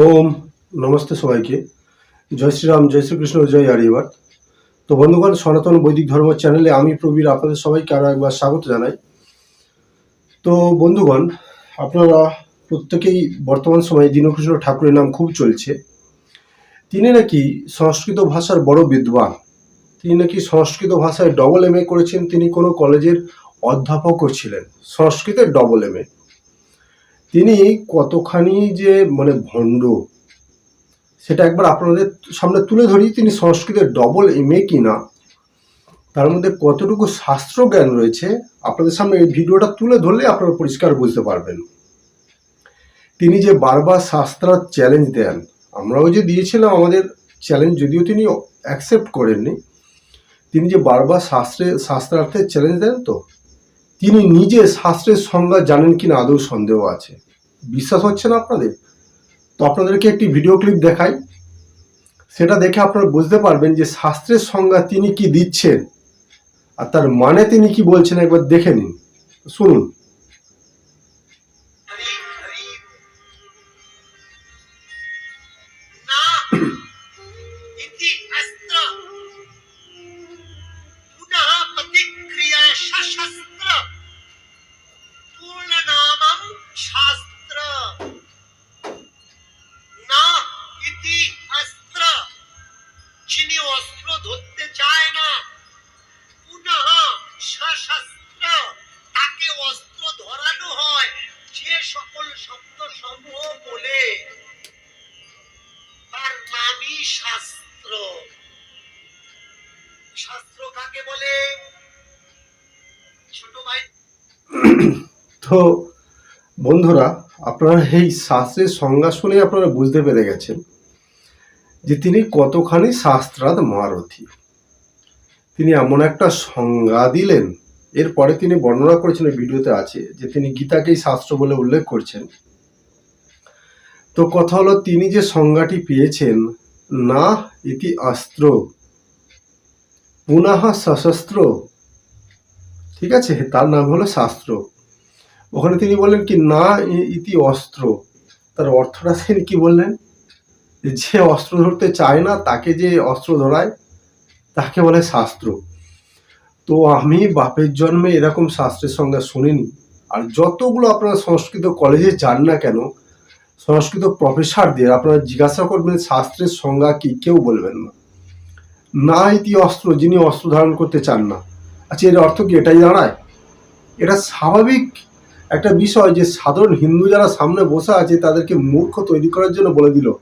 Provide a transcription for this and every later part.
ওম, নমস্তে সবাইকে। জয় শ্রীরাম, জয় শ্রীকৃষ্ণ, জয় আরিয়াবাদ তো বন্ধুগণ, সনাতন বৈদিক ধর্ম চ্যানেলে আমি প্রবীর আপনাদের সবাইকে আরও একবার স্বাগত জানাই। তো বন্ধুগণ, আপনারা প্রত্যেকেই বর্তমান সময়ে দীনকৃষ্ণ ঠাকুরের নাম খুব চলছে। তিনি নাকি সংস্কৃত ভাষার বড় বিদ্বান। তিনি নাকি সংস্কৃত ভাষায় ডবল এম করেছেন। তিনি কোনো কলেজের অধ্যাপকও ছিলেন। সংস্কৃতের ডবল এম এ তিনি কতখানি যে মানে ভণ্ড, সেটা একবার আপনাদের সামনে তুলে ধরি। তিনি সংস্কৃতের ডবল এম এ কিনা, তার মধ্যে কতটুকু শাস্ত্র জ্ঞান রয়েছে, আপনাদের সামনে এই ভিডিওটা তুলে ধরলে আপনারা পরিষ্কার বুঝতে পারবেন। তিনি যে বারবার শাস্ত্রার চ্যালেঞ্জ দেন, আমরাও যে দিয়েছিলাম আমাদের চ্যালেঞ্জ যদিও তিনি অ্যাকসেপ্ট করেননি, তিনি যে বারবার শাস্ত্রে, শাস্ত্রার্থে চ্যালেঞ্জ দেন তো, তিনি নিজে শাস্ত্রের সংজ্ঞা জানেন কিনা আদৌ সন্দেহ আছে। বিশ্বাস হচ্ছে না আপনাদের? তো আপনাদেরকে একটি ভিডিও ক্লিপ দেখাই। সেটা দেখে আপনারা বুঝতে পারবেন যে শাস্ত্রের সংজ্ঞা তিনি কি দিচ্ছেন, আর তার মানে তিনি কি বলছেন একবার দেখে নিন। শুনুন। ধরতে চায় না। পুনঃ সশস্ত্র তাকে অস্ত্র ধরানো হয় যে সকল শব্দ সমূহ বলে। তার নামই শাস্ত্র। শাস্ত্র কাকে বলে? ছোট ভাই। তো বন্ধুরা, আপনারা এই শাস্ত্রের সংজ্ঞা শুনে আপনারা বুঝতে পেরে গেছেন। যে তিনি কতখানি শাস্ত্রাদ মহারথী তিনি এমন একটা সংজ্ঞা দিলেন, এরপরে তিনি বর্ণনা করেছেন ভিডিওতে আছে, যে তিনি গীতাকেই শাস্ত্র বলে উল্লেখ করছেন। তো কথা হলো, তিনি যে সংজ্ঞাটি পেয়েছেন, না ইতি অস্ত্র পুনঃ সশস্ত্র, ঠিক আছে তার নাম হলো শাস্ত্র। ওখানে তিনি বললেন কি, না ইতি অস্ত্র, তার অর্থটা তিনি কি বললেন? যে অস্ত্র ধরতে চায় না, তাকে যে অস্ত্র ধরায়, তাকে বলে শাস্ত্র। তো আমি বাপের জন্মে এরকম শাস্ত্রের সংজ্ঞা শুনিনি। আর যতগুলো আপনারা সংস্কৃত কলেজে যান না কেন, সংস্কৃত প্রফেসরদের আপনারা জিজ্ঞাসা করবেন, শাস্ত্রের সংজ্ঞা কি, কেউ বলবেন না। না ইতি অস্ত্র, যিনি অস্ত্র ধারণ করতে চান না। আচ্ছা এর অর্থ কি, এটাই দাঁড়ায়? এটা স্বাভাবিক একটা বিষয় যে সাধারণ হিন্দু যারা সামনে বসে আছে, তাদেরকে মূর্খ তৈরি করার জন্য বলে দিল।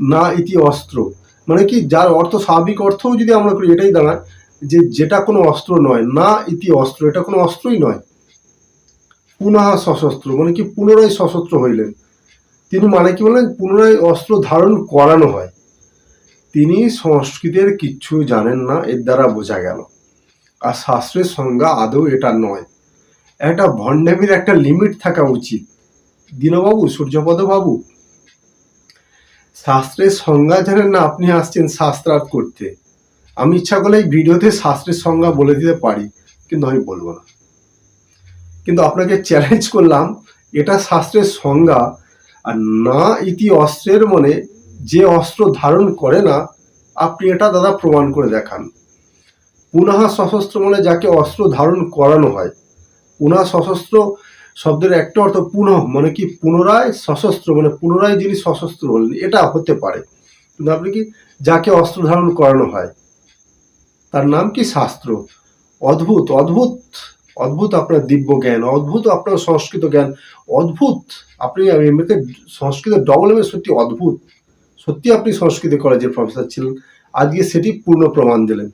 না ইতি অস্ত্র। মানে কি, যার অর্থ, স্বাভাবিক অর্থও যদি আমরা করি, এটাই দাঁড়ায় যে যেটা কোনো অস্ত্র নয়, না ইতি অস্ত্র, এটা কোনো অস্ত্রই নয়। পুনঃ সশস্ত্র মানে কি, পুনরায় সশস্ত্র হইলেন। তিনি মানে কি বললেন? পুনরায় অস্ত্র ধারণ করানো হয়। তিনি সংস্কৃতের কিচ্ছু জানেন না, এর দ্বারা বোঝা গেল। আর শাস্ত্রের সংজ্ঞা আদৌ এটা নয়। একটা ভণ্ডামির একটা লিমিট থাকা উচিত। দীনবাবু সূর্যপদ বাবু শাস্ত্রের সংজ্ঞা জানেন না, আপনি আসছেন শাস্ত্রার্থ করতে। আমি ইচ্ছা করলে এই ভিডিওতে শাস্ত্রের সংজ্ঞা বলে দিতে পারি, কিন্তু আমি বলব না। কিন্তু আপনাকে চ্যালেঞ্জ করলাম, এটা শাস্ত্রের সংজ্ঞা, আর না ইতি অস্ত্রের মনে যে অস্ত্র ধারণ করে না, আপনি এটা দাদা প্রমাণ করে দেখান। পুনঃ সশস্ত্র মনে যাকে অস্ত্র ধারণ করানো হয় পুনঃ সশস্ত্র শব্দের একটা অর্থ পুনঃ মানে কি পুনরায় সশস্ত্র মানে পুনরায় যিনি সশস্ত্র হলেন, এটা হতে পারে। কিন্তু আপনি কি যাকে অস্ত্র ধারণ করানো হয়, তার নাম কি শাস্ত্র? অদ্ভুত অদ্ভুত অদ্ভুত আপনার দিব্য জ্ঞান, অদ্ভুত আপনার সংস্কৃত জ্ঞান, অদ্ভুত। আপনি এমনিতে সংস্কৃত ডবল এম সত্যি অদ্ভুত। সত্যি আপনি সংস্কৃত কলেজের প্রফেসর ছিলেন, আজকে সেটি পূর্ণ প্রমাণ দিলেন।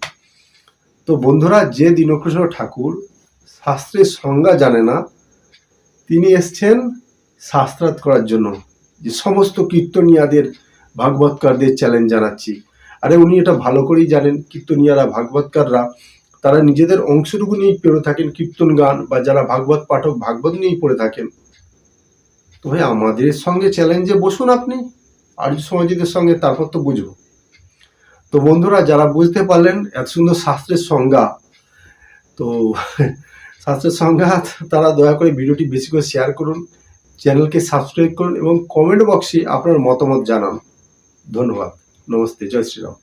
তো বন্ধুরা, যে দীনকৃষ্ণ ঠাকুর শাস্ত্রের সংজ্ঞা জানে না তিনি এসছেন শাস্ত্রাত করার জন্য। যে সমস্ত কীর্তনিয়াদের, ভাগবতকারদের চ্যালেঞ্জ জানাচ্ছি। আরে উনি এটা ভালো করেই জানেন, কীর্তনিয়ারা, ভাগবতকাররা, তারা নিজেদের অংশটুকু নিয়েই পেরে থাকেন কীর্তন গান, বা যারা ভাগবত পাঠক, ভাগবত নিয়েই পড়ে থাকেন। তো ভাই, আমাদের সঙ্গে চ্যালেঞ্জে বসুন আপনি। আর্য সমাজীদের সঙ্গে, তারপর তো বুঝব। তো বন্ধুরা, যারা বুঝতে পারলেন, এত সুন্দর শাস্ত্রের সংজ্ঞা। তো শাস্ত্রের সংঘাত, তারা দয়া করে ভিডিওটি বেশি করে শেয়ার করুন, চ্যানেলকে সাবস্ক্রাইব করুন এবং কমেন্ট বক্সে আপনার মতামত জানান। ধন্যবাদ। নমস্তে, জয় শ্রীরাম।